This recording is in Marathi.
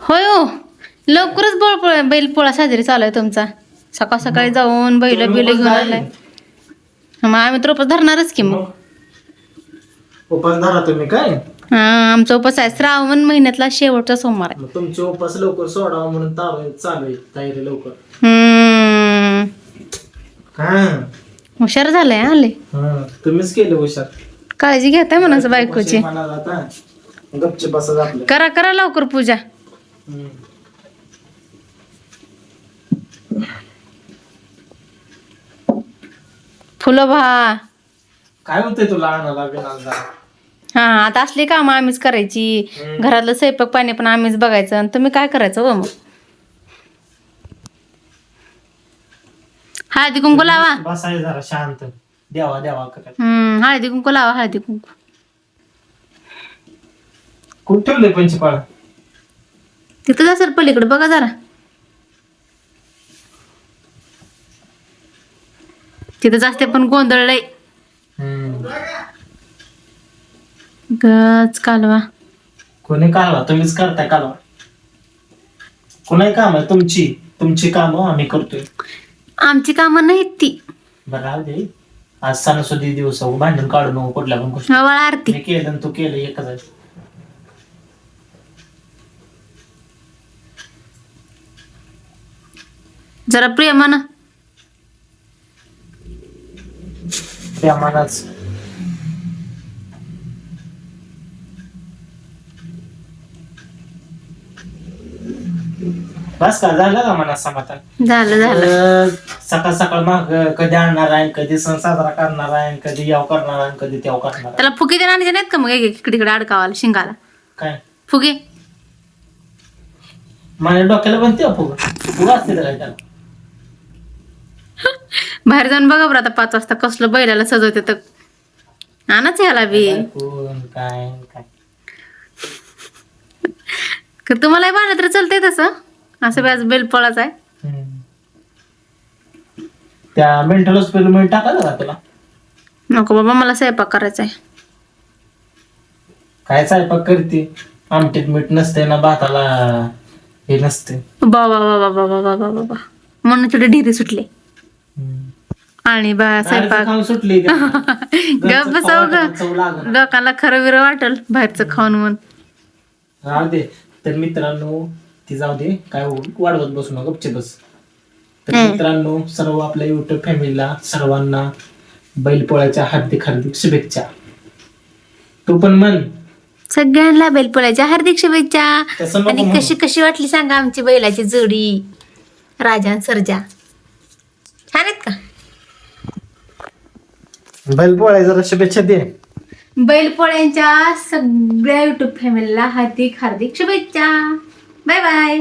होय हो. लवकरच बैल बैल पोळा साजरी चालू आहे तुमचा. सकाळ सकाळी जाऊन बैल बिल घेऊन? आलाय. मग आम्ही तर उपास धरणारच की मग. उपास धरा तुम्ही काय? हा आमचा उपास आहे. श्रावण महिन्यातला शेवटचा सोमवार आहे. मग तुमचे उपास लवकर सोडावा म्हणून ताव चालू आहे तयारी लवकर. हम्म. हा. हुशार झालाय हा लय. हा तुम्हीच केलं हुशार. काळजी घेताय म्हणाचं बायकोची. आता गपचे बसत आपलं. करा करा लवकर पूजा. हम्म. फुलं भा. काय होतंय तुला आणायला बिनाला हा आता असली कामं आम्हीच करायची. हम्म. घरातलं स्वयंपाक पाणी पण आम्हीच बघायचं. आणि तुम्ही काय करायचं हो मग? हळदी कुंकू लावा. बसाय जरा शांत. देवा देवा करत हम्म हळदी कुंकू लावा हळदी कुंकू. कुठं ठेवलंय पंचपाळ तिथं असेल पलीकडे बघा जरा. तिथं जास्त पण गोंधळलंय गच कालवा. कोणी कालवा? तुम्हीच करताय कालवा. कोणाही काम आहे? तुमची तुमची कामं आम्ही करतोय. आमची कामं नाहीत ती. बरं राहू दे. आज सणासुदी दिवस भांडण काढू नको कुठल्या पण गोष्टी हवाळा आरती. मी केलं आणि तू केलं एकच आहे. जरा प्रेमानं. त्या मनाच बस का झालं का मनात समाधान? झालं झालं. अं, सकाळ सकाळ माग कधी आणणार आहे कधी सण साजरा करणार आहे कधी याव करणार आहे कधी त्याव करणार आहे. त्याला फुगे ते आणायचे नाहीत का मग एक एक इकडे इकडे अडकावाला शिंगाला? काय? फुगे. माझ्या डोक्याला पण ते फुग. फुग असते काय त्याला? बाहेर जाऊन बघा बरं आता पाच वाजता कसलं बैलाला सजवते तर. आणाच ह्याला बी. कोण काय काय? का तुम्हाला बांधलं तर चालतंय तसं. असं बी आज बैल पळाच आहे. हम्म. त्या मेंटल का तुला? नको बाबा मला स्वयंपाक करायचा आहे. काय स्वयंपाक करते? आमटीत मीठ नसते ना भाताला हे नसते बाबा बाबा बाबा बाबा बाबा म्हणून छोटे ढिरी सुटले. आणि बा स्वयंपाक. सुटली? गप बसाव ग. लोकांना खरं विरं वाटल बाहेरचं खाऊन म्हणून. राहू दे. तर मित्रांनो ती जाऊ दे. काय वाढवत बसू नका गपचे बस. तर. मित्रांनो सर्व आपल्या युट्यूब फॅमिलीला सर्वांना बैलपोळ्याच्या हार्दिक हार्दिक शुभेच्छा. तू पण म्हण. सगळ्यांना बैलपोळ्याच्या हार्दिक शुभेच्छा. आणि. कशी कशी वाटली सांगा आमची बैलाची जोडी? राजा सर्जा. छान आहेत का? बैलपोळ्याच्या शुभेच्छा दे. बैलपोळ्यांच्या सगळ्या युट्यूब फॅमिलीला हार्दिक हार्दिक शुभेच्छा. Bye bye